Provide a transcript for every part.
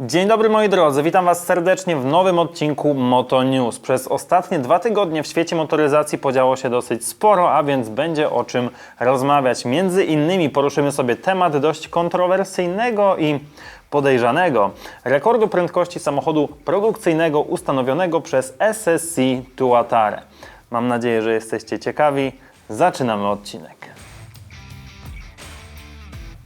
Dzień dobry moi drodzy, witam Was serdecznie w nowym odcinku Moto News. Przez ostatnie dwa tygodnie w świecie motoryzacji podziało się dosyć sporo, a więc będzie o czym rozmawiać. Między innymi poruszymy sobie temat dość kontrowersyjnego i podejrzanego rekordu prędkości samochodu produkcyjnego ustanowionego przez SSC Tuatare. Mam nadzieję, że jesteście ciekawi. Zaczynamy odcinek.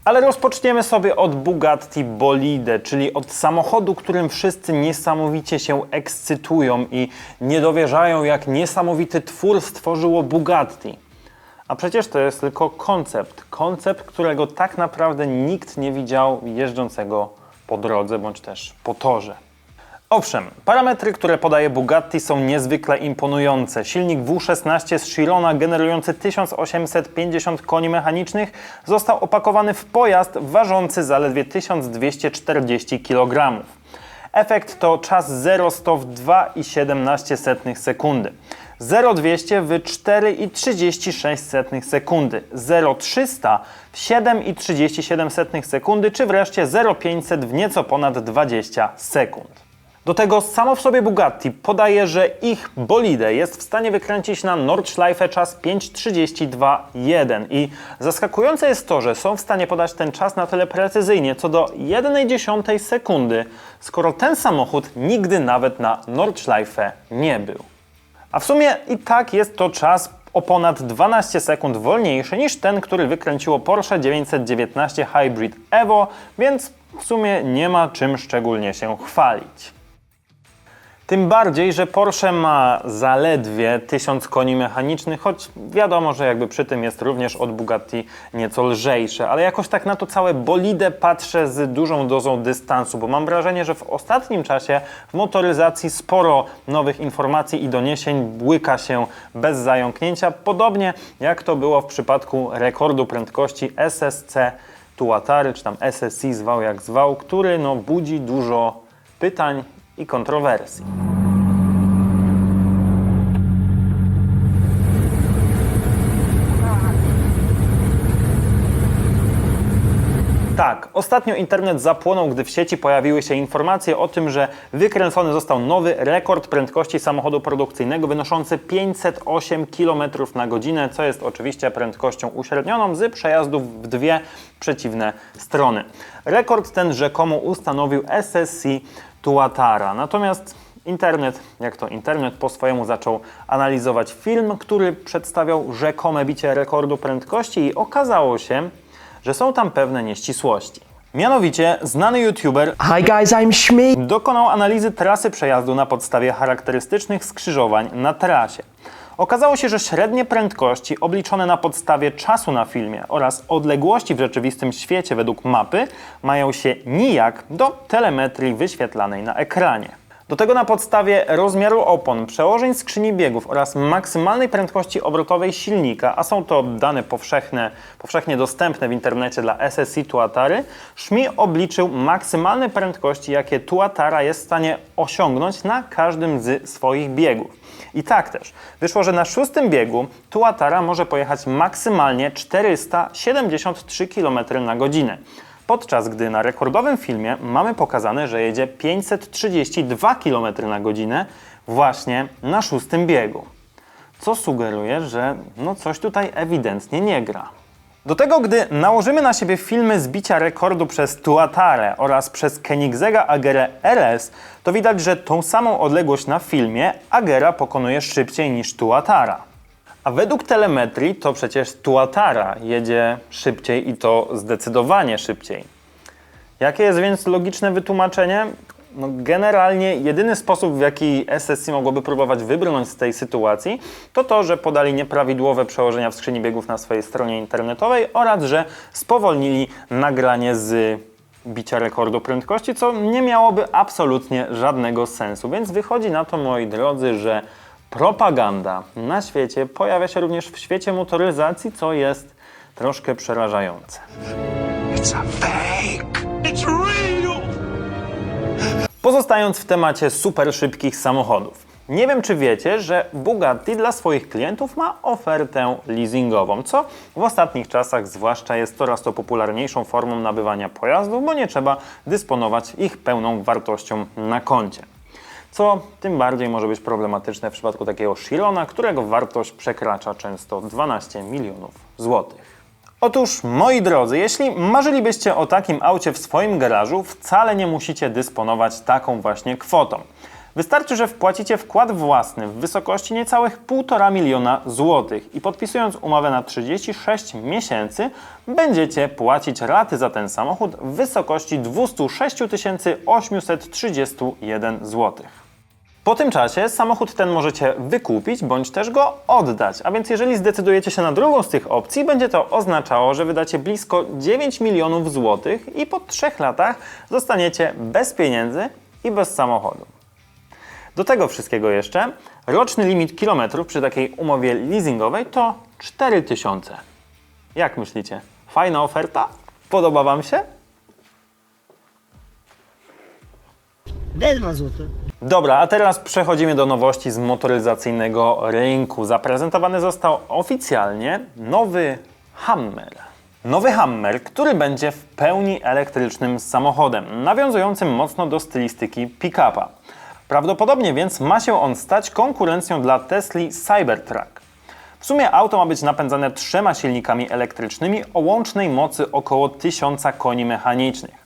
Ale rozpoczniemy sobie od Bugatti Bolide, czyli od samochodu, którym wszyscy niesamowicie się ekscytują i nie dowierzają, jak niesamowity twór stworzyło Bugatti. A przecież to jest tylko koncept. Koncept, którego tak naprawdę nikt nie widział jeżdżącego po drodze bądź też po torze. Owszem, parametry, które podaje Bugatti są niezwykle imponujące. Silnik W16 z Chirona generujący 1850 koni mechanicznych został opakowany w pojazd ważący zaledwie 1240 kg. Efekt to czas 0-100 w 2,17 sekundy. 0-200 w 4,36 sekundy, 0-300 w 7,37 sekundy, czy wreszcie 0-500 w nieco ponad 20 sekund. Do tego samo w sobie Bugatti podaje, że ich bolide jest w stanie wykręcić na Nordschleife czas 5.32.1 i zaskakujące jest to, że są w stanie podać ten czas na tyle precyzyjnie, co do 1,1 sekundy, skoro ten samochód nigdy nawet na Nordschleife nie był. A w sumie i tak jest to czas o ponad 12 sekund wolniejszy niż ten, który wykręciło Porsche 919 Hybrid Evo, więc w sumie nie ma czym szczególnie się chwalić. Tym bardziej, że Porsche ma zaledwie 1000 koni mechanicznych, choć wiadomo, że jakby przy tym jest również od Bugatti nieco lżejsze, ale jakoś tak na to całe bolide patrzę z dużą dozą dystansu, bo mam wrażenie, że w ostatnim czasie w motoryzacji sporo nowych informacji i doniesień błyka się bez zająknięcia, podobnie jak to było w przypadku rekordu prędkości SSC Tuatary, czy tam SSC zwał jak zwał, który no budzi dużo pytań i kontrowersji. Tak, ostatnio internet zapłonął, gdy w sieci pojawiły się informacje o tym, że wykręcony został nowy rekord prędkości samochodu produkcyjnego wynoszący 508 km na godzinę, co jest oczywiście prędkością uśrednioną z przejazdów w dwie przeciwne strony. Rekord ten rzekomo ustanowił SSC Tuatara. Natomiast internet, jak to internet, po swojemu zaczął analizować film, który przedstawiał rzekome bicie rekordu prędkości i okazało się, że są tam pewne nieścisłości. Mianowicie znany youtuber Hi guys, I'm Shmi. dokonał analizy trasy przejazdu na podstawie charakterystycznych skrzyżowań na trasie. Okazało się, że średnie prędkości obliczone na podstawie czasu na filmie oraz odległości w rzeczywistym świecie według mapy mają się nijak do telemetrii wyświetlanej na ekranie. Do tego na podstawie rozmiaru opon, przełożeń skrzyni biegów oraz maksymalnej prędkości obrotowej silnika, a są to dane powszechne, powszechnie dostępne w internecie dla SSI Tuatary, Szmi obliczył maksymalne prędkości, jakie Tuatara jest w stanie osiągnąć na każdym z swoich biegów. I tak też wyszło, że na szóstym biegu Tuatara może pojechać maksymalnie 473 km na godzinę podczas gdy na rekordowym filmie mamy pokazane, że jedzie 532 km na godzinę właśnie na szóstym biegu. Co sugeruje, że no coś tutaj ewidentnie nie gra. Do tego, gdy nałożymy na siebie filmy zbicia rekordu przez Tuatare oraz przez Koenigsegga Agerę RS, to widać, że tą samą odległość na filmie Agera pokonuje szybciej niż Tuatara. A według telemetrii to przecież Tuatara jedzie szybciej i to zdecydowanie szybciej. Jakie jest więc logiczne wytłumaczenie? No generalnie jedyny sposób, w jaki SSC mogłoby próbować wybrnąć z tej sytuacji, to to, że podali nieprawidłowe przełożenia w skrzyni biegów na swojej stronie internetowej oraz, że spowolnili nagranie z bicia rekordu prędkości, co nie miałoby absolutnie żadnego sensu. Więc wychodzi na to, moi drodzy, że propaganda na świecie pojawia się również w świecie motoryzacji, co jest troszkę przerażające. It's a fake. It's real. Pozostając w temacie super szybkich samochodów. Nie wiem, czy wiecie, że Bugatti dla swoich klientów ma ofertę leasingową, co w ostatnich czasach zwłaszcza jest coraz to popularniejszą formą nabywania pojazdów, bo nie trzeba dysponować ich pełną wartością na koncie. Co tym bardziej może być problematyczne w przypadku takiego Chirona, którego wartość przekracza często 12 milionów złotych. Otóż, moi drodzy, jeśli marzylibyście o takim aucie w swoim garażu, wcale nie musicie dysponować taką właśnie kwotą. Wystarczy, że wpłacicie wkład własny w wysokości niecałych 1,5 miliona złotych i podpisując umowę na 36 miesięcy, będziecie płacić raty za ten samochód w wysokości 206 831 złotych. Po tym czasie samochód ten możecie wykupić bądź też go oddać. A więc jeżeli zdecydujecie się na drugą z tych opcji, będzie to oznaczało, że wydacie blisko 9 milionów złotych i po 3 latach zostaniecie bez pieniędzy i bez samochodu. Do tego wszystkiego jeszcze roczny limit kilometrów przy takiej umowie leasingowej to 4000. Jak myślicie? Fajna oferta? Podoba Wam się? Dwa złote. Dobra, a teraz przechodzimy do nowości z motoryzacyjnego rynku. Zaprezentowany został oficjalnie nowy Hammer. Nowy Hammer, który będzie w pełni elektrycznym samochodem, nawiązującym mocno do stylistyki pick-upa. Prawdopodobnie więc ma się on stać konkurencją dla Tesli Cybertruck. W sumie auto ma być napędzane trzema silnikami elektrycznymi o łącznej mocy około 1000 koni mechanicznych.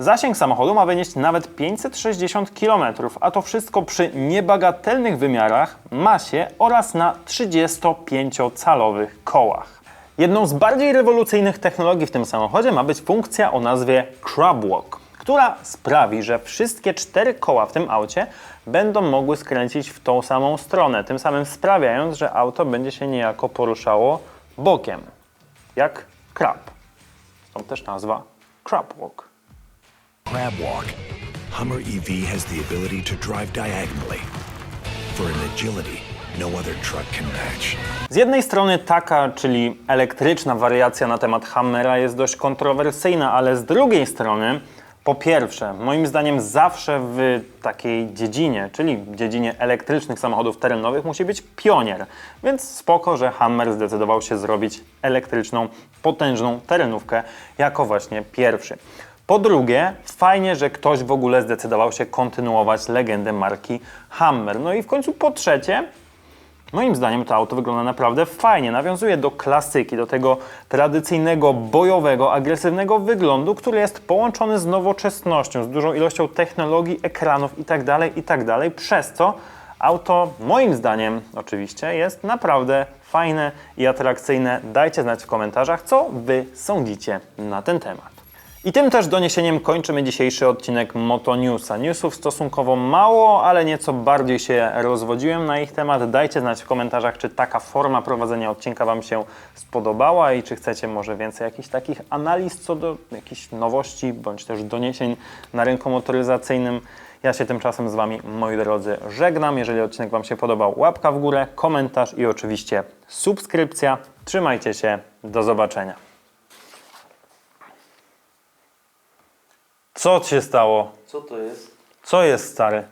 Zasięg samochodu ma wynieść nawet 560 km, a to wszystko przy niebagatelnych wymiarach, masie oraz na 35-calowych kołach. Jedną z bardziej rewolucyjnych technologii w tym samochodzie ma być funkcja o nazwie Crab Walk, która sprawi, że wszystkie cztery koła w tym aucie będą mogły skręcić w tą samą stronę, tym samym sprawiając, że auto będzie się niejako poruszało bokiem, jak krab. Stąd też nazwa Crab Walk. Crab Walk. Hummer EV has the ability to drive diagonally. For an agility no other truck can match. Z jednej strony taka, czyli elektryczna wariacja na temat Hammera jest dość kontrowersyjna, ale z drugiej strony, po pierwsze, moim zdaniem zawsze w takiej dziedzinie, czyli dziedzinie elektrycznych samochodów terenowych musi być pionier. Więc spoko, że Hammer zdecydował się zrobić elektryczną, potężną terenówkę jako właśnie pierwszy. Po drugie, fajnie, że ktoś w ogóle zdecydował się kontynuować legendę marki Hammer. No i w końcu po trzecie, Moim zdaniem to auto wygląda naprawdę fajnie. Nawiązuje do klasyki, do tego tradycyjnego, bojowego, agresywnego wyglądu, który jest połączony z nowoczesnością, z dużą ilością technologii, ekranów itd., itd., przez co auto, moim zdaniem oczywiście, jest naprawdę fajne i atrakcyjne. Dajcie znać w komentarzach, co Wy sądzicie na ten temat. I tym też doniesieniem kończymy dzisiejszy odcinek Moto Newsa. Newsów stosunkowo mało, ale nieco bardziej się rozwodziłem na ich temat. Dajcie znać w komentarzach, czy taka forma prowadzenia odcinka Wam się spodobała i czy chcecie może więcej jakichś takich analiz co do jakichś nowości bądź też doniesień na rynku motoryzacyjnym. Ja się tymczasem z Wami, moi drodzy, żegnam. Jeżeli odcinek Wam się podobał, łapka w górę, komentarz i oczywiście subskrypcja. Trzymajcie się, do zobaczenia. Co ci się stało? Co to jest? Co jest stary?